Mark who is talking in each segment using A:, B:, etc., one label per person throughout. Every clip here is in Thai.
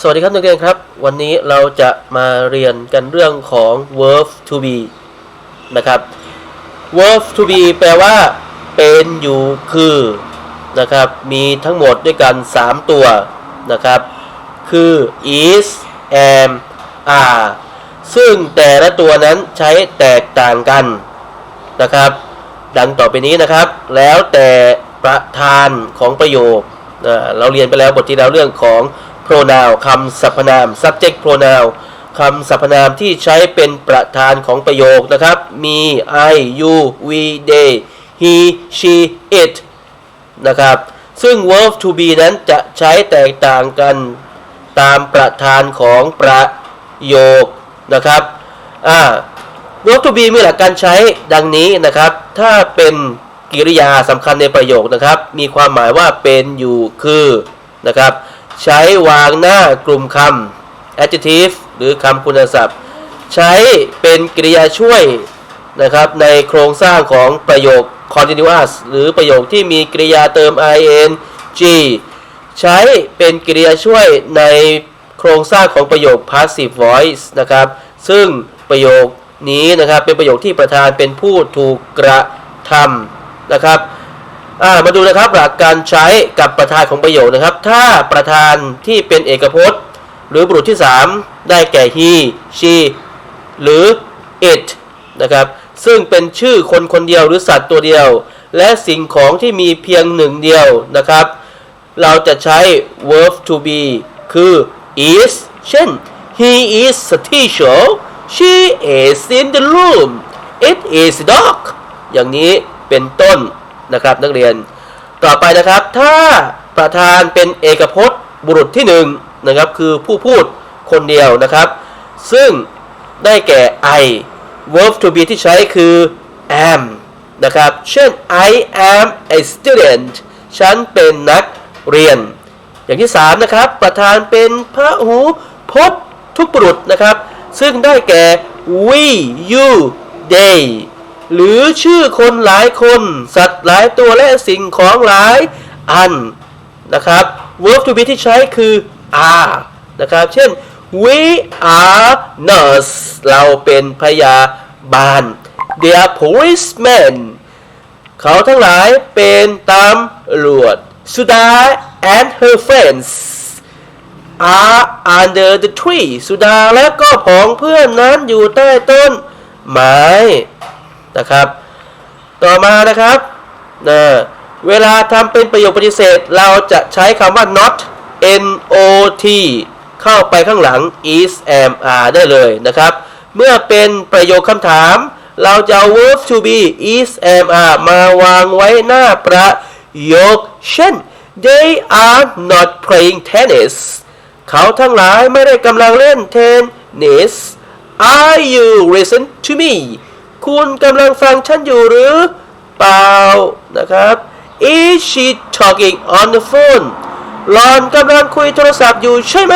A: สวัสดีครับนักเรียนครับ วันนี้เราจะมาเรียนกันเรื่องของ verb to be นะครับ verb to be แปลว่าเป็นอยู่คือนะครับมีทั้งหมดด้วยกัน 3 ตัวนะครับ คือ is am are ซึ่งแต่ละตัวนั้นใช้แตกต่างกันนะครับ ดังต่อไปนี้นะครับ แล้วแต่ประธานของประโยคเราเรียนไปแล้วบทที่แล้วเรื่องของ pronoun คำสรรพนาม subject pronoun คำสรรพนามที่ใช้เป็นประธานของประโยคนะครับ มี I you we they he she it นะครับ ซึ่ง verb to be นั้นจะใช้แตกต่างกันตามประธานของประโยคนะครับอ่า verb to be มีหลักการใช้ดังนี้นะครับ ถ้าเป็นกริยาสำคัญในประโยคนะครับ มีความหมายว่าเป็นอยู่คือนะครับ ใช้วางหน้ากลุ่มคำ adjective หรือคำคุณศัพท์ ใช้เป็นกริยาช่วยนะครับในโครงสร้างของประโยค continuous หรือประโยคที่มีกริยาเติม ing ใช้เป็นกริยาช่วยในโครงสร้างของประโยค passive voice นะครับ ซึ่งประโยคนี้นะครับเป็นประโยคที่ประธานเป็นผู้ถูกกระทำนะครับ มาดูนะครับหลักการใช้กับประธานของประโยคนะครับ ถ้าประธานที่เป็นเอกพจน์ หรือบุรุษที่ 3 ได้แก่ he she หรือ it นะครับซึ่งเป็นชื่อคนคนเดียวหรือสัตว์ตัวเดียว และสิ่งของที่มีเพียงหนึ่งเดียวนะครับ เราจะใช้ verb to be คือ is เช่น he is a teacher she is in the room it is a dog อย่างนี้เป็นต้น นะครับ นักเรียนต่อไปนะครับ ถ้าประธานเป็นเอกพจน์บุรุษที่หนึ่งนะครับ คือผู้พูดคนเดียวนะครับ ซึ่งได้แก่ I verb to be ที่ใช้คือ am นะครับ เช่น I am a student ฉันเป็นนักเรียน อย่างที่ 3 นะครับ ประธานเป็นพระหูพจน์ทุกบุรุษนะครับ ซึ่งได้แก่ we you they หรือชื่อคนหลายคน สัตว์หลายตัวและสิ่งของหลายอันนะครับ verb to be ที่ใช้คือ are นะครับ เช่น we are nurse เราเป็นพยาบาล they are policemen เขาทั้งหลายเป็นตำรวจ Suda and her friends are under the tree สุดาและก็ผองเพื่อนนั้นอยู่ใต้ต้นไม้ นะครับ ต่อมานะครับนะเวลาทำเป็นประโยคปฏิเสธ เราจะใช้คำว่า not not เข้าไปข้างหลัง is am are ได้เลยนะครับ เมื่อเป็นประโยคคำถาม เราจะเอา verb to be is am are มาวางไว้หน้าประโยค เช่น they are not playing tennis เขาทั้งหลายไม่ได้กำลังเล่นเทนนิส Are you listen to me คุณกำลังฟังฉันอยู่หรือ เปล่านะครับ Is she talking on the phone หลอนกำลังคุยโทรศัพท์อยู่ใช่ไหม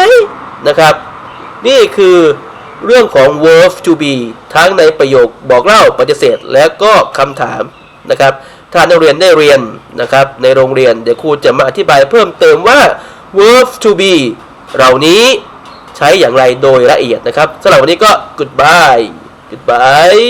A: นะครับ นี่คือเรื่องของ verb to be ทั้งในประโยคบอกเล่าปฏิเสธและก็คำถามนะครับ ถ้านักเรียนได้เรียนนะครับ ในโรงเรียนเดี๋ยวครูจะมาอธิบายเพิ่มเติมว่า verb to be เหล่านี้ใช้อย่างไรโดยละเอียดนะครับสำหรับวันนี้ก็ goodbye goodbye